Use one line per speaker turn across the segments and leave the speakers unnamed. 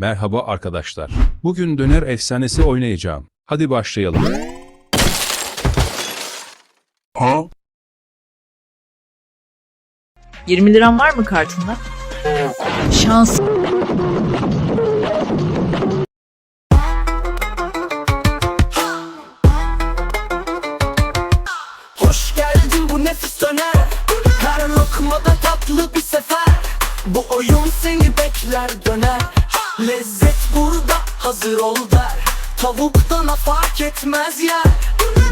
Merhaba arkadaşlar. Bugün döner efsanesi oynayacağım. Hadi başlayalım.
Ha?
20 liram var mı kartında? Şans.
Hoş geldin bu nefis döner Her lokmada tatlı bir sefer Bu oyun seni bekler döner Lezzet burada hazır ol der. Tavuktan fark etmez yer.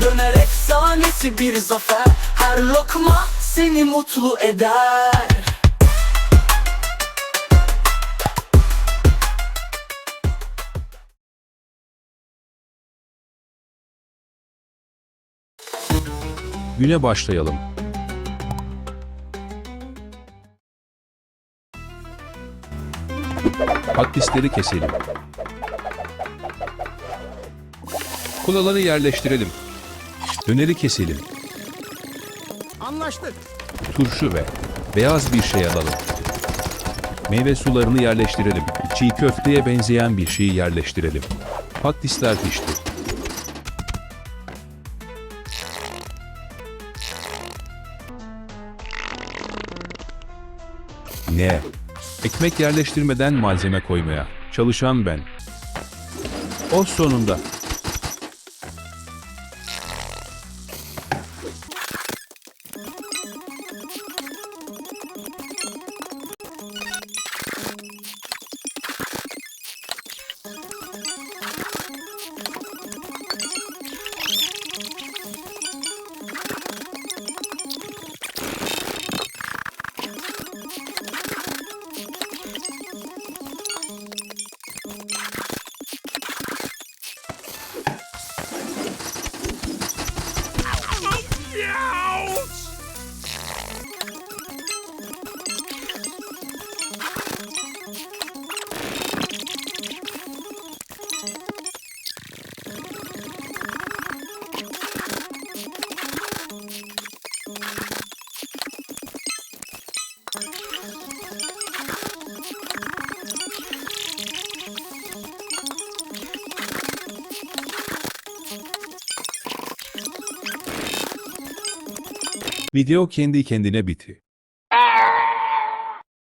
Döner efsanesi bir zafer. Her lokma seni mutlu eder.
Güne başlayalım. Patatesleri keselim. Kolaları yerleştirelim. Döneri keselim.
Anlaştık.
Turşu ve beyaz bir şey alalım. Meyve sularını yerleştirelim. Çiğ köfteye benzeyen bir şeyi yerleştirelim. Patatesler pişti. Ne? Ekmek yerleştirmeden malzeme koymaya. Çalışan ben. O sonunda. Video kendi kendine bitti.